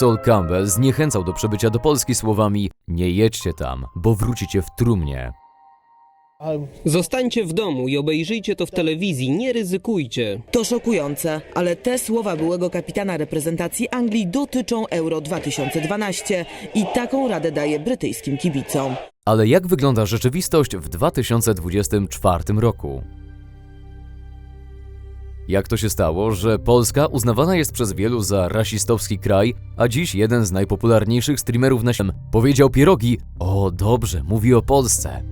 Sol Campbell zniechęcał do przybycia do Polski słowami Nie jedźcie tam, bo wrócicie w trumnie. Zostańcie w domu i obejrzyjcie to w telewizji, nie ryzykujcie. To szokujące, ale te słowa byłego kapitana reprezentacji Anglii dotyczą Euro 2012 i taką radę daje brytyjskim kibicom. Ale jak wygląda rzeczywistość w 2024 roku? Jak to się stało, że Polska uznawana jest przez wielu za rasistowski kraj, a dziś jeden z najpopularniejszych streamerów na świecie powiedział pierogi O, dobrze, mówi o Polsce.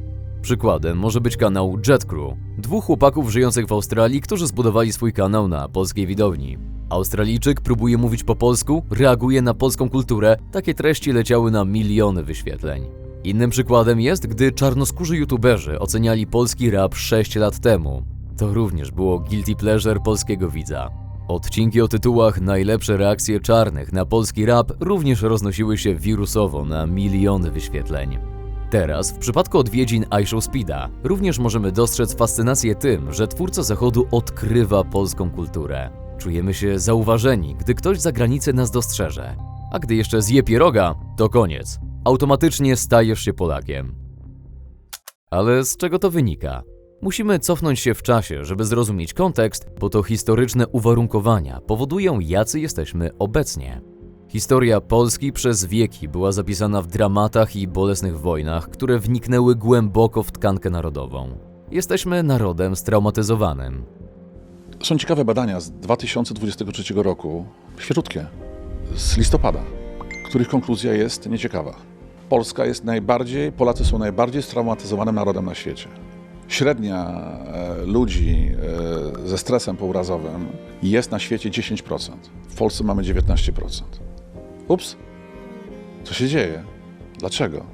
Przykładem może być kanał Jet Crew, dwóch chłopaków żyjących w Australii, którzy zbudowali swój kanał na polskiej widowni. Australijczyk próbuje mówić po polsku, reaguje na polską kulturę, takie treści leciały na miliony wyświetleń. Innym przykładem jest, gdy czarnoskórzy youtuberzy oceniali polski rap 6 lat temu. To również było guilty pleasure polskiego widza. Odcinki o tytułach Najlepsze reakcje czarnych na polski rap również roznosiły się wirusowo na miliony wyświetleń. Teraz, w przypadku odwiedzin iShow Speeda, również możemy dostrzec fascynację tym, że twórca zachodu odkrywa polską kulturę. Czujemy się zauważeni, gdy ktoś za granicę nas dostrzeże. A gdy jeszcze zje pieroga, to koniec. Automatycznie stajesz się Polakiem. Ale z czego to wynika? Musimy cofnąć się w czasie, żeby zrozumieć kontekst, bo to historyczne uwarunkowania powodują, jacy jesteśmy obecnie. Historia Polski przez wieki była zapisana w dramatach i bolesnych wojnach, które wniknęły głęboko w tkankę narodową. Jesteśmy narodem straumatyzowanym. Są ciekawe badania z 2023 roku, świeżutkie, z listopada, których konkluzja jest nieciekawa. Polska jest najbardziej, Polacy są najbardziej straumatyzowanym narodem na świecie. Średnia e, ludzi e, ze stresem pourazowym jest na świecie 10%. W Polsce mamy 19%. Ups, co się dzieje? Dlaczego?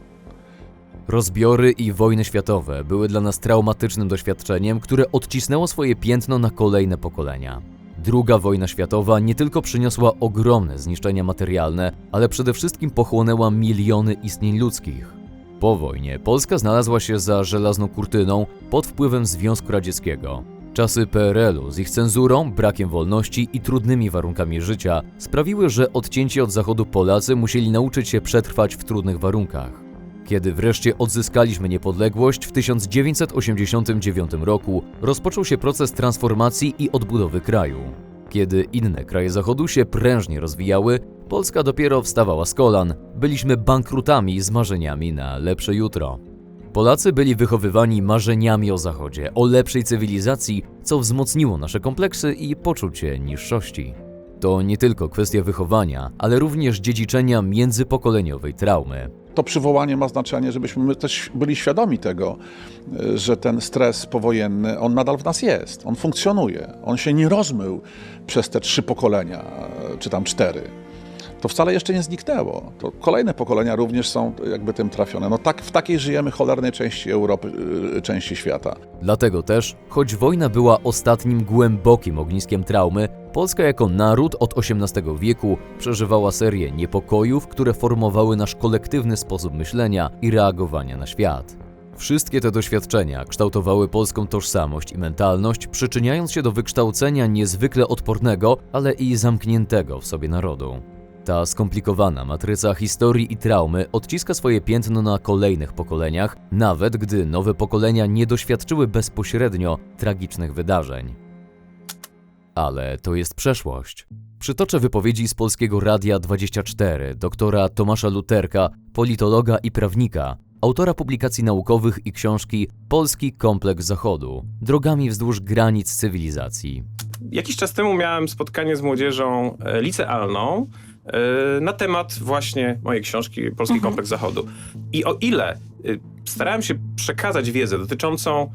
Rozbiory i wojny światowe były dla nas traumatycznym doświadczeniem, które odcisnęło swoje piętno na kolejne pokolenia. Druga wojna światowa nie tylko przyniosła ogromne zniszczenia materialne, ale przede wszystkim pochłonęła miliony istnień ludzkich. Po wojnie Polska znalazła się za żelazną kurtyną pod wpływem Związku Radzieckiego. Czasy PRL-u z ich cenzurą, brakiem wolności i trudnymi warunkami życia sprawiły, że odcięci od Zachodu Polacy musieli nauczyć się przetrwać w trudnych warunkach. Kiedy wreszcie odzyskaliśmy niepodległość w 1989 roku, rozpoczął się proces transformacji i odbudowy kraju. Kiedy inne kraje Zachodu się prężnie rozwijały, Polska dopiero wstawała z kolan. Byliśmy bankrutami z marzeniami na lepsze jutro. Polacy byli wychowywani marzeniami o Zachodzie, o lepszej cywilizacji, co wzmocniło nasze kompleksy i poczucie niższości. To nie tylko kwestia wychowania, ale również dziedziczenia międzypokoleniowej traumy. To przywołanie ma znaczenie, żebyśmy my też byli świadomi tego, y, że ten stres powojenny, on nadal w nas jest, on funkcjonuje, on się nie rozmył przez te trzy pokolenia, y, czy tam cztery. To wcale jeszcze nie zniknęło. To kolejne pokolenia również są jakby tym trafione. No tak, w takiej żyjemy cholernej części Europy, y, części świata. Dlatego też, choć wojna była ostatnim głębokim ogniskiem traumy, Polska jako naród od XVIII wieku przeżywała serię niepokojów, które formowały nasz kolektywny sposób myślenia i reagowania na świat. Wszystkie te doświadczenia kształtowały polską tożsamość i mentalność, przyczyniając się do wykształcenia niezwykle odpornego, ale i zamkniętego w sobie narodu. Ta skomplikowana matryca historii i traumy odciska swoje piętno na kolejnych pokoleniach, nawet gdy nowe pokolenia nie doświadczyły bezpośrednio tragicznych wydarzeń. Ale to jest przeszłość. Przytoczę wypowiedzi z Polskiego Radia 24 doktora Tomasza Luterka, politologa i prawnika, autora publikacji naukowych i książki Polski Kompleks Zachodu drogami wzdłuż granic cywilizacji. Jakiś czas temu miałem spotkanie z młodzieżą e, licealną na temat właśnie mojej książki Polski Kompleks Zachodu. I o ile e, starałem się przekazać wiedzę dotyczącą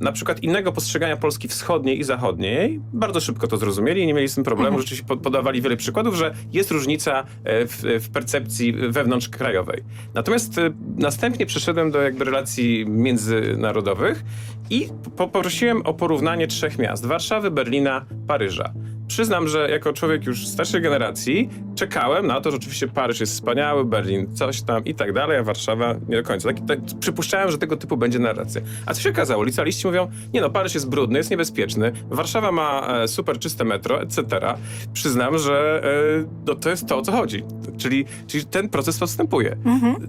na przykład innego postrzegania Polski wschodniej i zachodniej, bardzo szybko to zrozumieli i nie mieli z tym problemu. Rzeczywiście pod- podawali wiele przykładów, że jest różnica e, w, w percepcji wewnątrzkrajowej. Natomiast e, następnie przeszedłem do jakby relacji międzynarodowych i po- poprosiłem o porównanie trzech miast: Warszawy, Berlina, Paryża. Przyznam, że jako człowiek już starszej generacji czekałem na to, że oczywiście Paryż jest wspaniały, Berlin coś tam i tak dalej, a Warszawa nie do końca. Tak, tak, przypuszczałem, że tego typu będzie narracja. A co się okazało? Licealiści mówią, nie no, Paryż jest brudny, jest niebezpieczny, Warszawa ma e, super czyste metro, etc. Przyznam, że e, no, to jest to, o co chodzi. Czyli, czyli ten proces postępuje.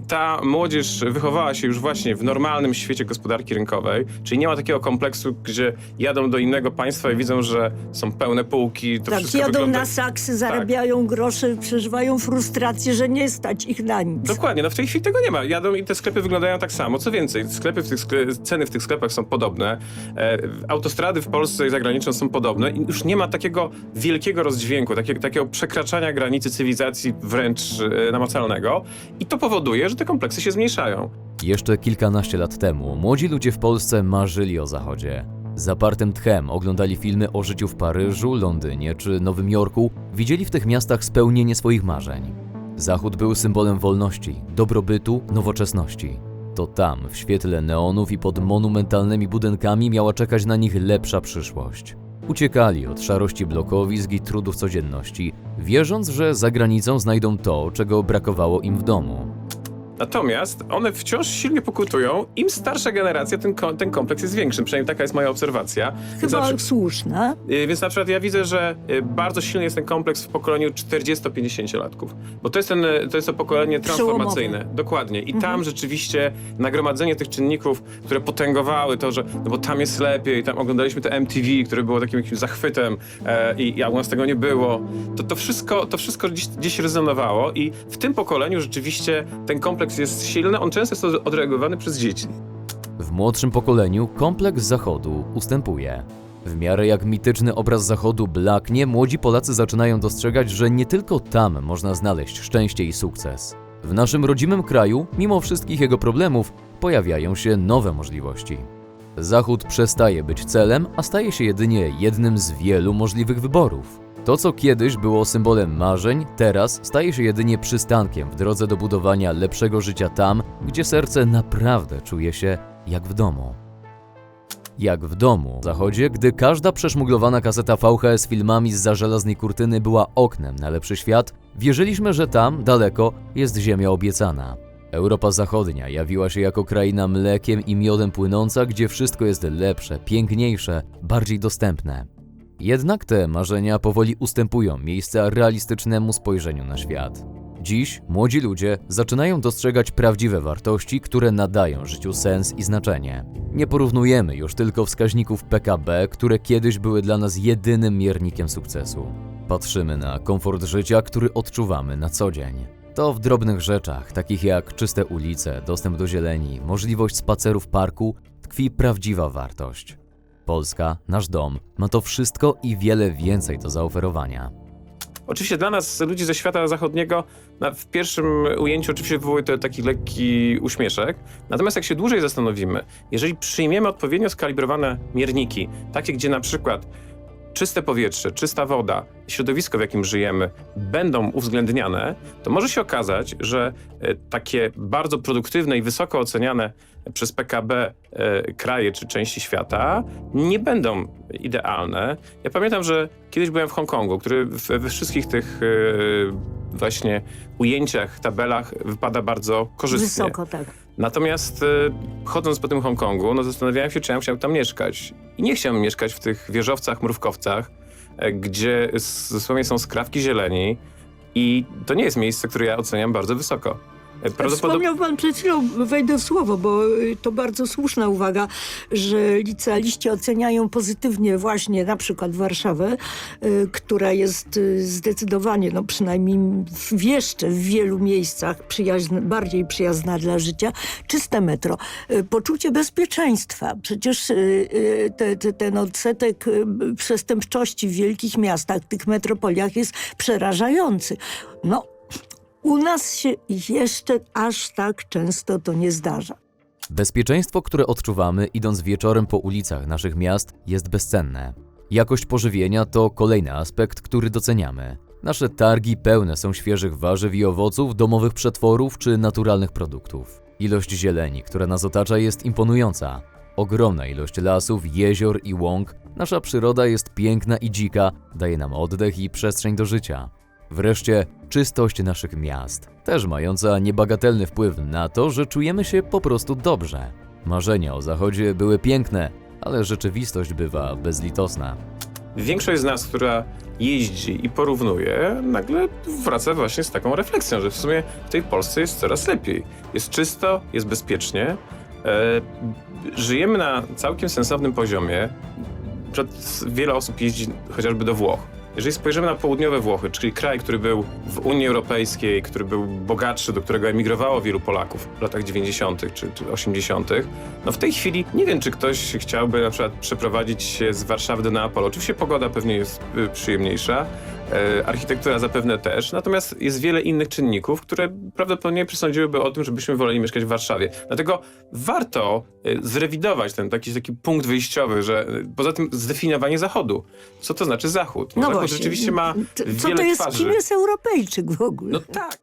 Ta młodzież wychowała się już właśnie w normalnym świecie gospodarki rynkowej, czyli nie ma takiego kompleksu, gdzie jadą do innego państwa i widzą, że są pełne półki, to tak, wszystko jadą wygląda... na saksy, zarabiają grosze, przeżywają frustrację, że nie stać ich na nic. Dokładnie, no w tej chwili tego nie ma. Jadą i te sklepy wyglądają tak samo. Co więcej, sklepy w tych skle- ceny w tych sklepach są podobne. E, autostrady w Polsce i za granicą są podobne i już nie ma takiego wielkiego rozdźwięku, takiego, takiego przekraczania granicy cywilizacji wręcz e, namacalnego i to powoduje, że te kompleksy się zmniejszają. Jeszcze kilkanaście lat temu młodzi ludzie w Polsce marzyli o Zachodzie. Zapartym tchem oglądali filmy o życiu w Paryżu, Londynie czy Nowym Jorku, widzieli w tych miastach spełnienie swoich marzeń. Zachód był symbolem wolności, dobrobytu, nowoczesności. To tam, w świetle neonów i pod monumentalnymi budynkami miała czekać na nich lepsza przyszłość. Uciekali od szarości blokowisk i trudów codzienności, wierząc, że za granicą znajdą to, czego brakowało im w domu. Natomiast one wciąż silnie pokutują. Im starsza generacja, ten, ko- ten kompleks jest większy. Przynajmniej taka jest moja obserwacja. Chyba przy- słuszna. y, więc na przykład ja widzę, że y, bardzo silny jest ten kompleks w pokoleniu 40-50-latków. Bo to jest, ten, y, to jest to pokolenie transformacyjne. Dokładnie. I tam rzeczywiście nagromadzenie tych czynników, które potęgowały to, że no bo tam jest lepiej, tam oglądaliśmy te MTV, które było takim jakimś zachwytem e, i, i u nas tego nie było. To, to wszystko, to wszystko gdzieś, gdzieś rezonowało i w tym pokoleniu rzeczywiście ten kompleks jest silny. On często jest odreagowany przez dzieci. W młodszym pokoleniu kompleks Zachodu ustępuje. W miarę jak mityczny obraz Zachodu blaknie, młodzi Polacy zaczynają dostrzegać, że nie tylko tam można znaleźć szczęście i sukces. W naszym rodzimym kraju, mimo wszystkich jego problemów, pojawiają się nowe możliwości. Zachód przestaje być celem, a staje się jedynie jednym z wielu możliwych wyborów. To, co kiedyś było symbolem marzeń, teraz staje się jedynie przystankiem w drodze do budowania lepszego życia tam, gdzie serce naprawdę czuje się jak w domu. Jak w domu w zachodzie, gdy każda przeszmuglowana kaseta VHS filmami z za żelaznej kurtyny była oknem na lepszy świat, wierzyliśmy, że tam, daleko, jest ziemia obiecana. Europa Zachodnia jawiła się jako kraina mlekiem i miodem płynąca, gdzie wszystko jest lepsze, piękniejsze, bardziej dostępne. Jednak te marzenia powoli ustępują miejsca realistycznemu spojrzeniu na świat. Dziś młodzi ludzie zaczynają dostrzegać prawdziwe wartości, które nadają życiu sens i znaczenie. Nie porównujemy już tylko wskaźników PKB, które kiedyś były dla nas jedynym miernikiem sukcesu. Patrzymy na komfort życia, który odczuwamy na co dzień. To w drobnych rzeczach, takich jak czyste ulice, dostęp do zieleni, możliwość spaceru w parku, tkwi prawdziwa wartość. Polska, nasz dom, ma to wszystko i wiele więcej do zaoferowania. Oczywiście dla nas, ludzi ze świata zachodniego, w pierwszym ujęciu oczywiście wywołuje to taki lekki uśmieszek. Natomiast jak się dłużej zastanowimy, jeżeli przyjmiemy odpowiednio skalibrowane mierniki, takie gdzie na przykład czyste powietrze, czysta woda, środowisko, w jakim żyjemy, będą uwzględniane, to może się okazać, że e, takie bardzo produktywne i wysoko oceniane przez PKB e, kraje czy części świata nie będą idealne. Ja pamiętam, że kiedyś byłem w Hongkongu, który we wszystkich tych e, właśnie ujęciach, tabelach wypada bardzo korzystnie. Wysoko, tak. Natomiast e, chodząc po tym Hongkongu, no zastanawiałem się, czy ja chciałem tam mieszkać. I nie chciałem mieszkać w tych wieżowcach, mrówkowcach, e, gdzie dosłownie są skrawki zieleni i to nie jest miejsce, które ja oceniam bardzo wysoko. E, Prawdopodobnie... Wspomniał pan przed chwilą, wejdę w słowo, bo y, to bardzo słuszna uwaga, że licealiści oceniają pozytywnie właśnie na przykład Warszawę, y, która jest y, zdecydowanie, no przynajmniej w, jeszcze w wielu miejscach przyjaźn, bardziej przyjazna dla życia, czyste metro. Poczucie bezpieczeństwa. Przecież te, te, ten odsetek przestępczości w wielkich miastach, tych metropoliach jest przerażający. No, u nas się jeszcze aż tak często to nie zdarza. Bezpieczeństwo, które odczuwamy idąc wieczorem po ulicach naszych miast, jest bezcenne. Jakość pożywienia to kolejny aspekt, który doceniamy. Nasze targi pełne są świeżych warzyw i owoców, domowych przetworów czy naturalnych produktów. Ilość zieleni, która nas otacza, jest imponująca. Ogromna ilość lasów, jezior i łąk, nasza przyroda jest piękna i dzika, daje nam oddech i przestrzeń do życia. Wreszcie czystość naszych miast, też mająca niebagatelny wpływ na to, że czujemy się po prostu dobrze. Marzenia o zachodzie były piękne, ale rzeczywistość bywa bezlitosna. Większość z nas, która jeździ i porównuje, nagle wraca właśnie z taką refleksją, że w sumie w tej Polsce jest coraz lepiej. Jest czysto, jest bezpiecznie. E, żyjemy na całkiem sensownym poziomie. Wiele osób jeździ chociażby do Włoch. Jeżeli spojrzymy na południowe Włochy, czyli kraj, który był w Unii Europejskiej, który był bogatszy, do którego emigrowało wielu Polaków w latach 90. czy, czy 80., no w tej chwili nie wiem, czy ktoś chciałby na przykład przeprowadzić się z Warszawy do Neapolu. Oczywiście pogoda pewnie jest y, przyjemniejsza, architektura zapewne też, natomiast jest wiele innych czynników, które prawdopodobnie przesądziłyby o tym, żebyśmy woleli mieszkać w Warszawie. Dlatego warto y, zrewidować ten taki, taki punkt wyjściowy, że y, poza tym zdefiniowanie Zachodu. Co to znaczy Zachód? No Zachód właśnie. rzeczywiście ma Co wiele to jest, twarzy. kim jest Europejczyk w ogóle? No tak.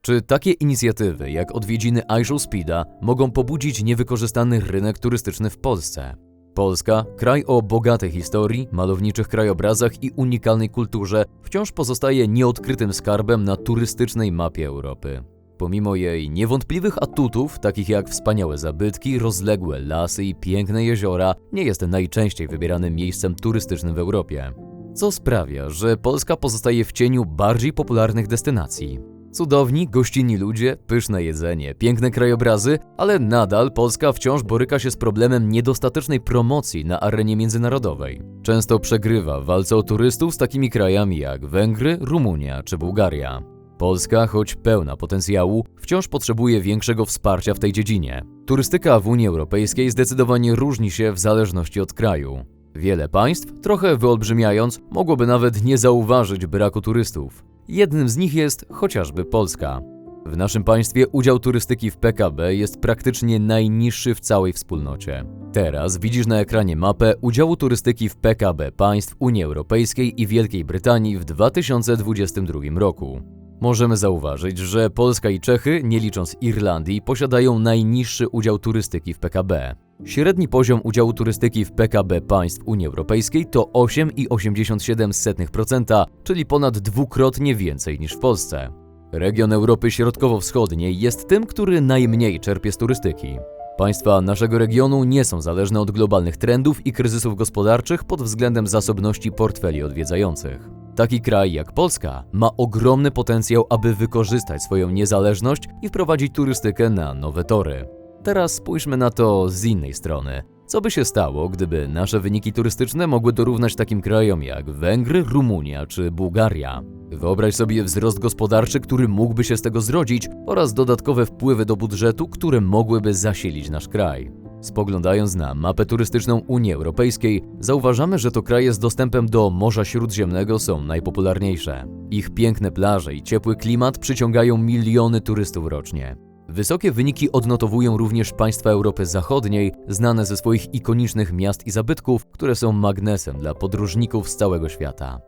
Czy takie inicjatywy jak odwiedziny iShow Speeda mogą pobudzić niewykorzystany rynek turystyczny w Polsce? Polska, kraj o bogatej historii, malowniczych krajobrazach i unikalnej kulturze, wciąż pozostaje nieodkrytym skarbem na turystycznej mapie Europy. Pomimo jej niewątpliwych atutów, takich jak wspaniałe zabytki, rozległe lasy i piękne jeziora, nie jest najczęściej wybieranym miejscem turystycznym w Europie. Co sprawia, że Polska pozostaje w cieniu bardziej popularnych destynacji. Cudowni, gościnni ludzie, pyszne jedzenie, piękne krajobrazy, ale nadal Polska wciąż boryka się z problemem niedostatecznej promocji na arenie międzynarodowej. Często przegrywa w walce o turystów z takimi krajami jak Węgry, Rumunia czy Bułgaria. Polska, choć pełna potencjału, wciąż potrzebuje większego wsparcia w tej dziedzinie. Turystyka w Unii Europejskiej zdecydowanie różni się w zależności od kraju. Wiele państw, trochę wyolbrzymiając, mogłoby nawet nie zauważyć braku turystów. Jednym z nich jest chociażby Polska. W naszym państwie udział turystyki w PKB jest praktycznie najniższy w całej wspólnocie. Teraz widzisz na ekranie mapę udziału turystyki w PKB państw Unii Europejskiej i Wielkiej Brytanii w 2022 roku. Możemy zauważyć, że Polska i Czechy, nie licząc Irlandii, posiadają najniższy udział turystyki w PKB. Średni poziom udziału turystyki w PKB państw Unii Europejskiej to 8,87%, czyli ponad dwukrotnie więcej niż w Polsce. Region Europy Środkowo-Wschodniej jest tym, który najmniej czerpie z turystyki. Państwa naszego regionu nie są zależne od globalnych trendów i kryzysów gospodarczych pod względem zasobności portfeli odwiedzających. Taki kraj jak Polska ma ogromny potencjał, aby wykorzystać swoją niezależność i wprowadzić turystykę na nowe tory. Teraz spójrzmy na to z innej strony. Co by się stało, gdyby nasze wyniki turystyczne mogły dorównać takim krajom jak Węgry, Rumunia czy Bułgaria? Wyobraź sobie wzrost gospodarczy, który mógłby się z tego zrodzić oraz dodatkowe wpływy do budżetu, które mogłyby zasilić nasz kraj. Spoglądając na mapę turystyczną Unii Europejskiej, zauważamy, że to kraje z dostępem do Morza Śródziemnego są najpopularniejsze. Ich piękne plaże i ciepły klimat przyciągają miliony turystów rocznie. Wysokie wyniki odnotowują również państwa Europy Zachodniej, znane ze swoich ikonicznych miast i zabytków, które są magnesem dla podróżników z całego świata.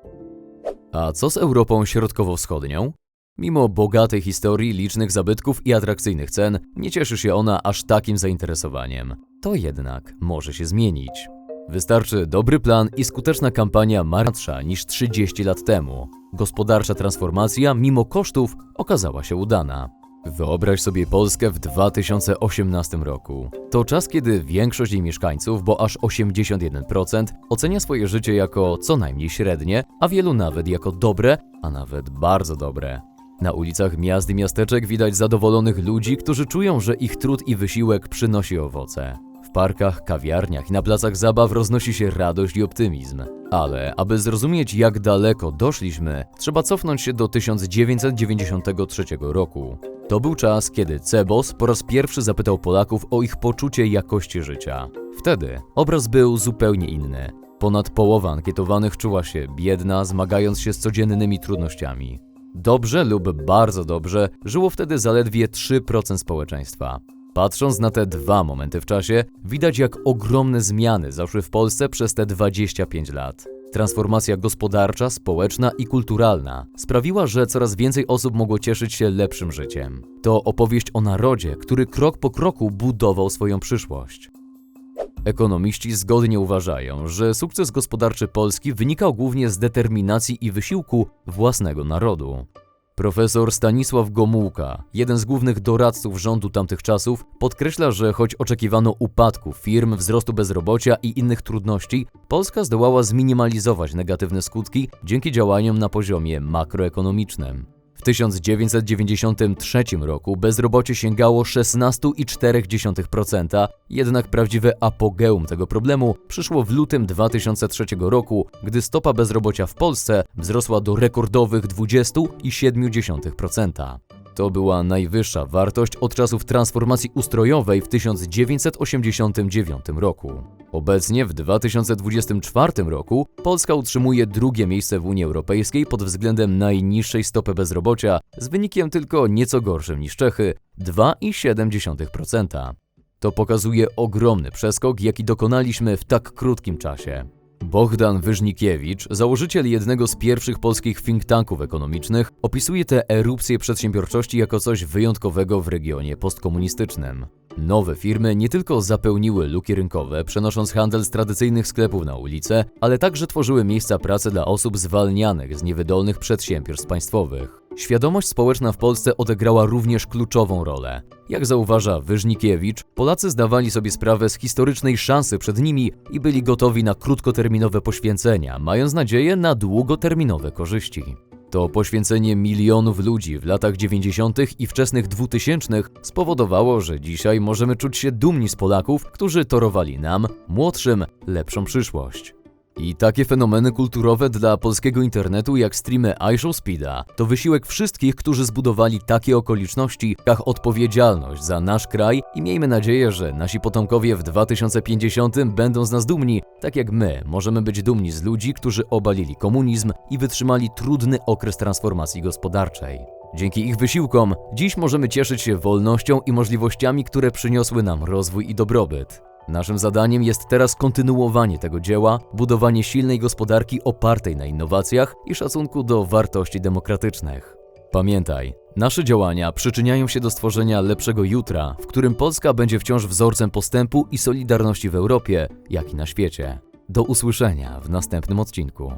A co z Europą Środkowo-Wschodnią? Mimo bogatej historii, licznych zabytków i atrakcyjnych cen, nie cieszy się ona aż takim zainteresowaniem. To jednak może się zmienić. Wystarczy dobry plan i skuteczna kampania martsza niż 30 lat temu. Gospodarcza transformacja, mimo kosztów, okazała się udana. Wyobraź sobie Polskę w 2018 roku. To czas, kiedy większość jej mieszkańców, bo aż 81%, ocenia swoje życie jako co najmniej średnie, a wielu nawet jako dobre, a nawet bardzo dobre. Na ulicach miast i miasteczek widać zadowolonych ludzi, którzy czują, że ich trud i wysiłek przynosi owoce. Parkach, kawiarniach i na placach zabaw roznosi się radość i optymizm. Ale aby zrozumieć, jak daleko doszliśmy, trzeba cofnąć się do 1993 roku. To był czas, kiedy Cebos po raz pierwszy zapytał Polaków o ich poczucie jakości życia. Wtedy obraz był zupełnie inny. Ponad połowa ankietowanych czuła się biedna, zmagając się z codziennymi trudnościami. Dobrze lub bardzo dobrze żyło wtedy zaledwie 3% społeczeństwa. Patrząc na te dwa momenty w czasie, widać jak ogromne zmiany zaszły w Polsce przez te 25 lat. Transformacja gospodarcza, społeczna i kulturalna sprawiła, że coraz więcej osób mogło cieszyć się lepszym życiem. To opowieść o narodzie, który krok po kroku budował swoją przyszłość. Ekonomiści zgodnie uważają, że sukces gospodarczy Polski wynikał głównie z determinacji i wysiłku własnego narodu. Profesor Stanisław Gomułka, jeden z głównych doradców rządu tamtych czasów, podkreśla, że choć oczekiwano upadku firm, wzrostu bezrobocia i innych trudności, Polska zdołała zminimalizować negatywne skutki dzięki działaniom na poziomie makroekonomicznym. W 1993 roku bezrobocie sięgało 16,4%, jednak prawdziwe apogeum tego problemu przyszło w lutym 2003 roku, gdy stopa bezrobocia w Polsce wzrosła do rekordowych 20,7%. To była najwyższa wartość od czasów transformacji ustrojowej w 1989 roku. Obecnie w 2024 roku Polska utrzymuje drugie miejsce w Unii Europejskiej pod względem najniższej stopy bezrobocia z wynikiem tylko nieco gorszym niż Czechy 2,7%. To pokazuje ogromny przeskok, jaki dokonaliśmy w tak krótkim czasie. Bohdan Wyżnikiewicz, założyciel jednego z pierwszych polskich think tanków ekonomicznych, opisuje tę erupcję przedsiębiorczości jako coś wyjątkowego w regionie postkomunistycznym. Nowe firmy nie tylko zapełniły luki rynkowe, przenosząc handel z tradycyjnych sklepów na ulice, ale także tworzyły miejsca pracy dla osób zwalnianych z niewydolnych przedsiębiorstw państwowych. Świadomość społeczna w Polsce odegrała również kluczową rolę. Jak zauważa Wyżnikiewicz, Polacy zdawali sobie sprawę z historycznej szansy przed nimi i byli gotowi na krótkoterminowe poświęcenia, mając nadzieję na długoterminowe korzyści. To poświęcenie milionów ludzi w latach 90. i wczesnych 2000 spowodowało, że dzisiaj możemy czuć się dumni z Polaków, którzy torowali nam, młodszym, lepszą przyszłość. I takie fenomeny kulturowe dla polskiego internetu jak streamy iShow Speeda to wysiłek wszystkich, którzy zbudowali takie okoliczności, jak odpowiedzialność za nasz kraj i miejmy nadzieję, że nasi potomkowie w 2050 będą z nas dumni, tak jak my możemy być dumni z ludzi, którzy obalili komunizm i wytrzymali trudny okres transformacji gospodarczej. Dzięki ich wysiłkom dziś możemy cieszyć się wolnością i możliwościami, które przyniosły nam rozwój i dobrobyt. Naszym zadaniem jest teraz kontynuowanie tego dzieła, budowanie silnej gospodarki opartej na innowacjach i szacunku do wartości demokratycznych. Pamiętaj, nasze działania przyczyniają się do stworzenia lepszego jutra, w którym Polska będzie wciąż wzorcem postępu i solidarności w Europie, jak i na świecie. Do usłyszenia w następnym odcinku.